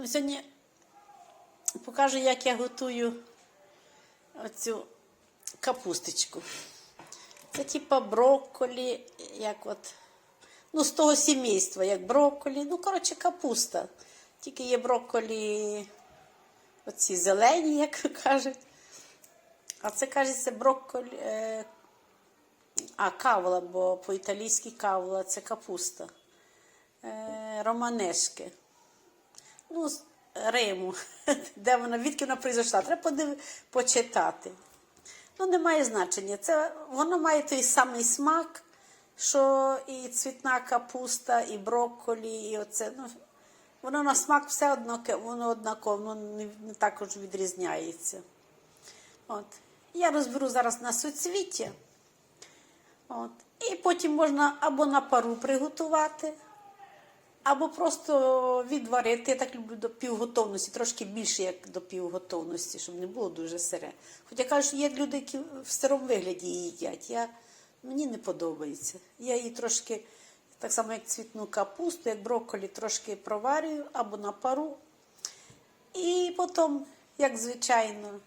Ну, Сьогодні покажу, як я готую оцю капусточку. Це типа брокколі, як от, ну, з того сімейства, як брокколі. Ну, коротше, капуста. Тільки є брокколі, оці зелені, як кажуть. А це кажеться брокколі. Е, а, кавла, бо по-італійськи кавла це капуста. Е, романешки. Ну, Риму, де вона, відки вона прийшла. Треба подив... почитати. Ну, не має значення. Це, воно має той самий смак, що і цвітна капуста, і брокколі, і оце. Ну, воно на смак все одно, воно однаково, воно не, не також відрізняється. От. Я розберу зараз на суцвіття. От. І потім можна або на пару приготувати, або просто відварити. Я так люблю до півготовності, трошки більше, як до півготовності, щоб не було дуже сире. Хоча кажуть, є люди, які в сирому вигляді її їдять. Я, мені не подобається. Я її трошки, так само, як цвітну капусту, як брокколі, трошки проварюю або на пару. І потім, як звичайно,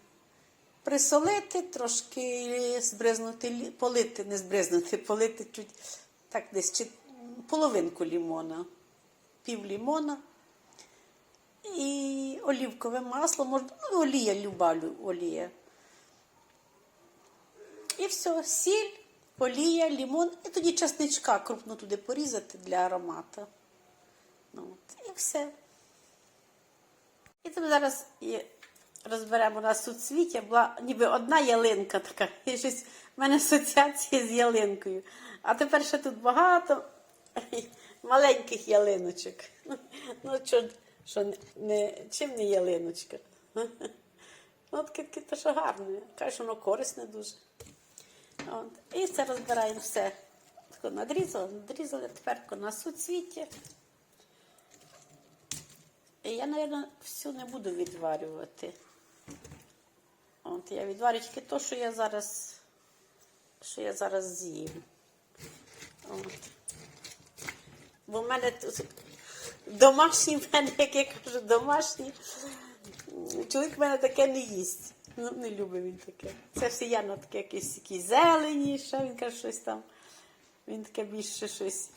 присолити, трошки збризнути, полити, не збризнути, полити чуть так десь чи половинку лімона, пів лімона. І олівкове масло, можна, ну, олія, люба олія. І все, сіль, олія, лімон, і тоді часничка крупно туди порізати для аромату. Ну, от, і все. І тому зараз і розберемо на суцвіття. Була ніби одна ялинка така. І щось в мене асоціація з ялинкою. А тепер ще тут багато маленьких ялиночок. Ну, що, що не, чим не ялиночка? Ну, таке, таке що гарне. Каже, воно корисне дуже. От. І це розбираємо все. Тако надрізали, надрізали тепер на суцвіття. І я, мабуть, всю не буду відварювати. От, я відварю тільки те, що я зараз, що я зараз з'їм. От. Бо в мене тут домашній в мене, як я кажу, домашній. Чоловік в мене таке не їсть. Ну, не любить він таке. Це все я на таке якісь такі зелені, що він каже, щось там. Він таке більше щось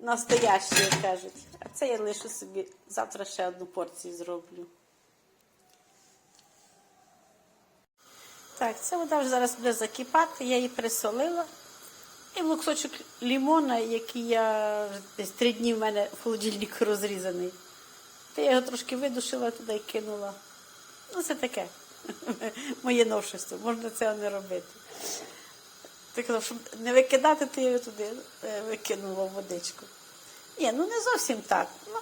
настояще, як кажуть. А це я лишу собі завтра ще одну порцію зроблю. Так, ця вода вже зараз буде закипати, я її присолила. І луксочок лімона, який я десь три дні в мене в холодильнику розрізаний. То я його трошки видушила туди і кинула. Ну, це таке. Моє новшество, можна цього не робити. Так, ну, щоб не викидати, то я його туди е, викинула в водичку. Ні, ну не зовсім так. Ну,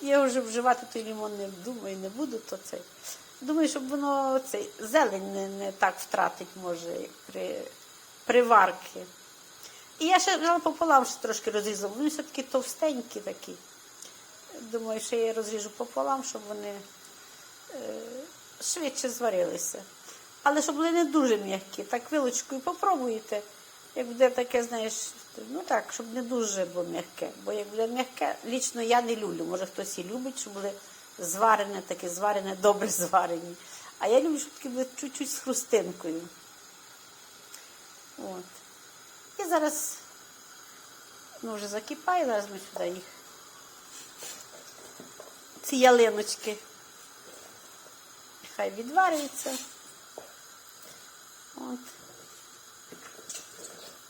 я вже вживати той лімон не думаю, не буду, то цей. Думаю, щоб воно цей зелень не, не так втратить, може, при, при варці. І я ще взяла пополам ще трошки розрізала. Вони все-таки товстенькі такі. Думаю, що я розріжу пополам, щоб вони е, швидше зварилися. Але щоб були не дуже м'які. Так вилочкою попробуйте. Як буде таке, знаєш, ну так, щоб не дуже було м'яке. Бо як буде м'яке, лічно я не люблю. Може хтось і любить, щоб були зварене, таке зварене, добре зварені. А я люблю, щоб такі були чуть-чуть з хрустинкою. От. Зараз ну, вже закипає, зараз ми сюди їх. Ці ялиночки. Хай відварюються. От.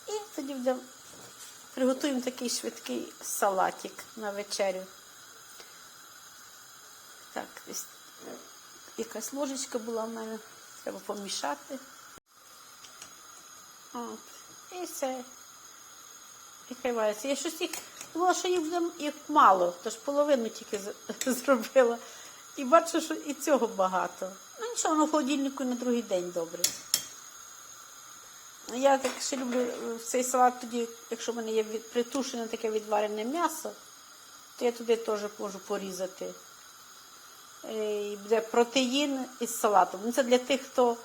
І тоді приготуємо такий швидкий салатик на вечерю. Так, десь якась ложечка була в мене, треба помішати. От. І все. І вариться. Я щось їх думала, що їх буде їх мало, тож половину тільки зробила. І бачу, що і цього багато. Ну нічого, воно в холодильнику на другий день добре. Я так ще люблю е, цей салат тоді, якщо в мене є притушене таке відварене м'ясо, то я туди теж можу порізати. Е, І буде протеїн із салатом. Ну, це для тих, хто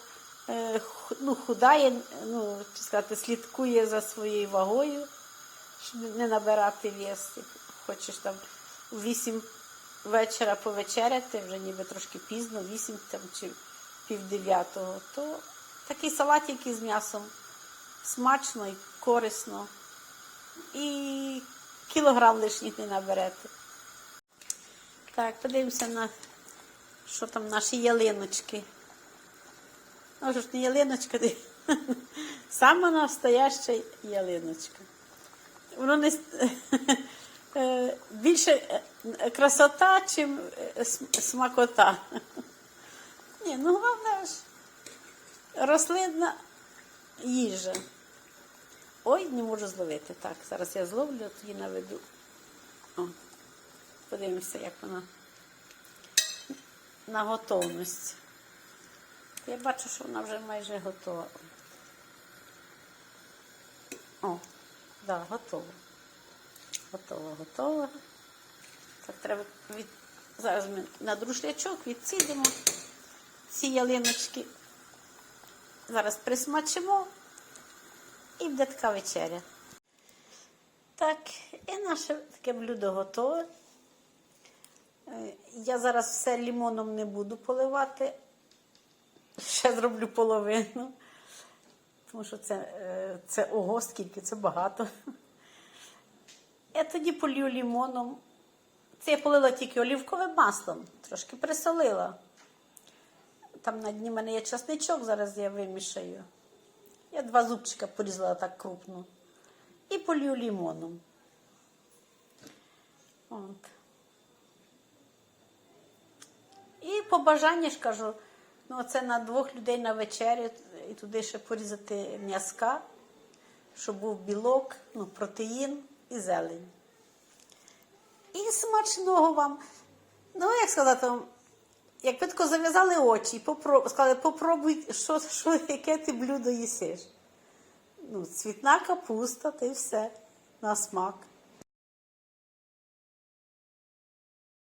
ну, худає, ну, сказати, слідкує за своєю вагою, щоб не набирати вес. Хочеш там у 8 вечора повечеряти, вже ніби трошки пізно, 8 там, чи пів дев'ятого, то такий салатик із м'ясом смачно і корисно. І кілограм лишніх не наберете. Так, подивимося на що там наші ялиночки. Ну, ж не ялиночка, сама настояща ялиночка. Воно не е, більше е, красота, чим е, смакота. Ні, ну головне ж рослинна їжа. Ой, не можу зловити. Так, зараз я зловлю, тоді наведу. О, подивимося, як вона на готовність. Я бачу, що вона вже майже готова. О, да, готова. Готова, готова. Так, треба від... Зараз ми на друшлячок відсідимо ці ялиночки. Зараз присмачимо і буде вечеря. Так, і наше таке блюдо готове. Е, Я зараз все лімоном не буду поливати. Ще зроблю половину. Тому що це, е, це ого, скільки це багато. Я тоді полью лімоном. Це я полила тільки олівковим маслом, трошки присолила. Там на дні в мене є часничок, зараз я вимішаю. Я два зубчика порізала так крупно. І полью лімоном. От. І по бажанню ж кажу, ну це на двох людей на вечерю, і туди ще порізати м'язка, щоб був білок, ну, протеїн і зелень. І смачного вам. Ну, як сказати як ви зав'язали очі, і сказали, попробуй, що, що, яке ти блюдо їсиш. Ну, цвітна капуста, та все на смак.